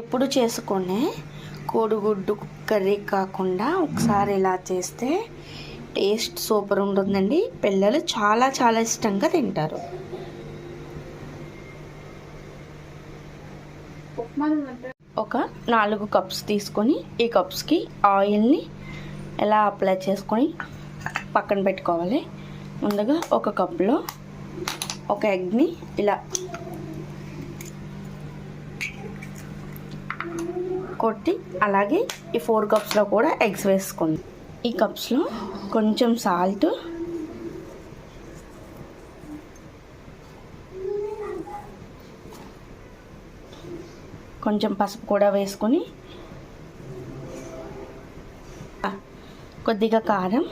ఎప్పుడు చేసుకునే కోడిగుడ్డు కర్రీ కాకుండా ఒకసారి ఇలా చేస్తే టేస్ట్ సూపర్ ఉంటుందండి. పిల్లలు చాలా చాలా ఇష్టంగా తింటారు. ఒక నాలుగు కప్స్ తీసుకొని ఈ కప్స్కి ఆయిల్ని ఎలా అప్లై చేసుకొని పక్కన పెట్టుకోవాలి. ముందుగా ఒక కప్లో ఒక ఎగ్ని ఇలా కొట్టి అలాగే ఈ ఫోర్ కప్స్లో కూడా ఎగ్స్ వేసుకుంది. ఈ కప్స్లో కొంచెం సాల్ట్ కొంచెం పసుపు కూడా వేసుకొని కొద్దిగా కారం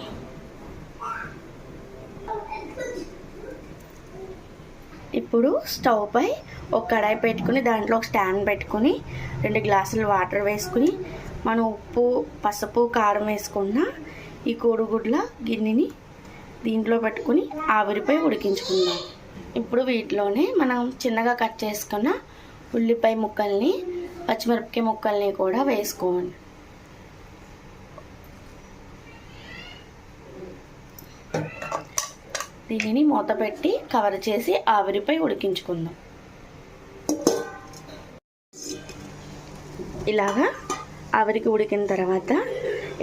ఇప్పుడు స్టవ్ పై ఒక కడాయి పెట్టుకుని దాంట్లో ఒక స్టాండ్ పెట్టుకుని రెండు గ్లాసులు వాటర్ వేసుకుని మనం ఉప్పు పసుపు కారం వేసుకున్న ఈ కోడిగుడ్ల గిన్నెని దీంట్లో పెట్టుకుని ఆవిరిపై ఉడికించుకుందాం. ఇప్పుడు వీటిలోనే మనం చిన్నగా కట్ చేసుకున్న ఉల్లిపాయ ముక్కల్ని పచ్చిమిరపకాయ ముక్కల్ని కూడా వేసుకోవాలి. దీనిని మూత పెట్టి కవర్ చేసి ఆవిరిపై ఉడికించుకుందాం. ఇలాగా ఆవిరికి ఉడికిన తర్వాత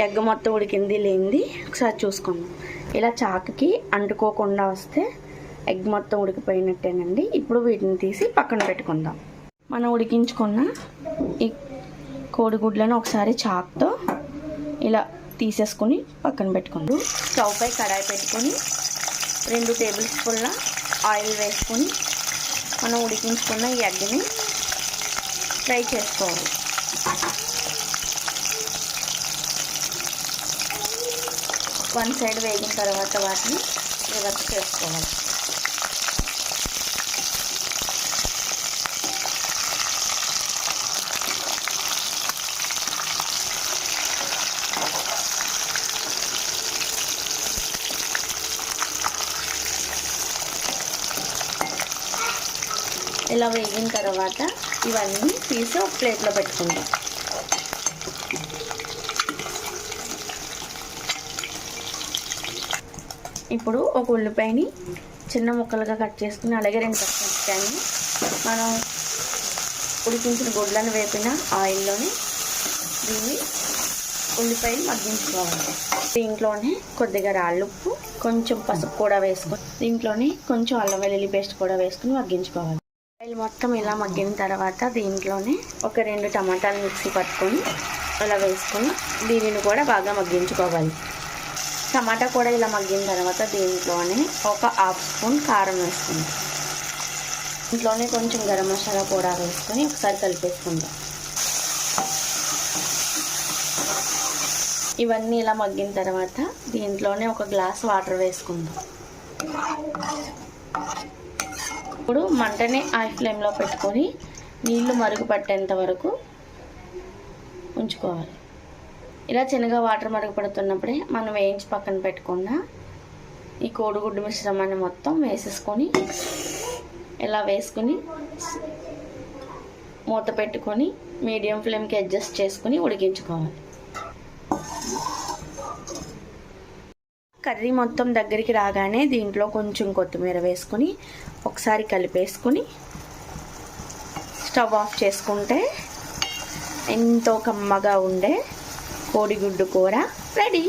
ఎగ్ మొత్తం ఉడికింది లేనిది ఒకసారి చూసుకుందాం. ఇలా చాకుకి అంటుకోకుండా వస్తే ఎగ్ మొత్తం ఉడికిపోయినట్టేనండి. ఇప్పుడు వీటిని తీసి పక్కన పెట్టుకుందాం. మనం ఉడికించుకున్న ఈ కోడిగుడ్లను ఒకసారి చాక్తో ఇలా తీసేసుకుని పక్కన పెట్టుకుందాం. స్టవ్ పై కడాయి పెట్టుకొని రెండు టేబుల్ స్పూన్ల ఆయిల్ వేసుకొని మనం ఉడికించుకున్న ఈ అగ్గిని ఫ్రై చేసుకోవాలి. వన్ సైడ్ వేగిన తర్వాత వాటిని రివర్స్ చేసుకోవాలి. ఇలా వేగిన తర్వాత ఇవన్నీ తీసి ఒక ప్లేట్లో పెట్టుకుందాం ఇప్పుడు ఒక ఉల్లిపాయని చిన్న ముక్కలుగా కట్ చేసుకుని అలాగే రెండు పచ్చిమిరపకాయని మనం ఉడికించిన గుడ్లను వేపిన ఆయిల్లోని దీన్ని ఉల్లిపాయలు మగ్గించుకోవాలి. దీంట్లోనే కొద్దిగా రాళ్ళుప్పు కొంచెం పసుపు కూడా వేసుకొని దీంట్లోనే కొంచెం అల్లం వెల్లుల్లి పేస్ట్ కూడా వేసుకుని మగ్గించుకోవాలి. ఆయిల్ మొత్తం ఇలా మగ్గిన తర్వాత దీంట్లోనే ఒక రెండు టమాటాలు మిక్సీ పట్టుకొని అలా వేసుకొని దీనిని కూడా బాగా మగ్గించుకోవాలి. టమాటా కూడా ఇలా మగ్గిన తర్వాత దీంట్లోనే ఒక హాఫ్ స్పూన్ కారం వేసుకుందాం. దీంట్లోనే కొంచెం గరం మసాలా కూడా వేసుకొని ఒకసారి కలిపేసుకుందాం. ఇవన్నీ ఇలా మగ్గిన తర్వాత దీంట్లోనే ఒక గ్లాస్ వాటర్ వేసుకుందాం. ఇప్పుడు మంటని హై ఫ్లేమ్లో పెట్టుకొని నీళ్ళు మరుగు పట్టేంత వరకు ఉంచుకోవాలి. ఇలా చిన్నగా వాటర్ మరుగుపడుతున్నప్పుడే మనం వేయించి పక్కన పెట్టుకున్న ఈ కోడిగుడ్డు మిశ్రమాన్ని మొత్తం వేసేసుకొని ఇలా వేసుకుని మూత పెట్టుకొని మీడియం ఫ్లేమ్కి అడ్జస్ట్ చేసుకుని ఉడికించుకోవాలి. కర్రీ మొత్తం దగ్గరికి రాగానే దీంట్లో కొంచెం కొత్తిమీర వేసుకొని ఒకసారి కలిపేసుకుని స్టవ్ ఆఫ్ చేసుకుంటే ఎంతో కమ్మగా ఉండే కోడిగుడ్డు కూర రెడీ.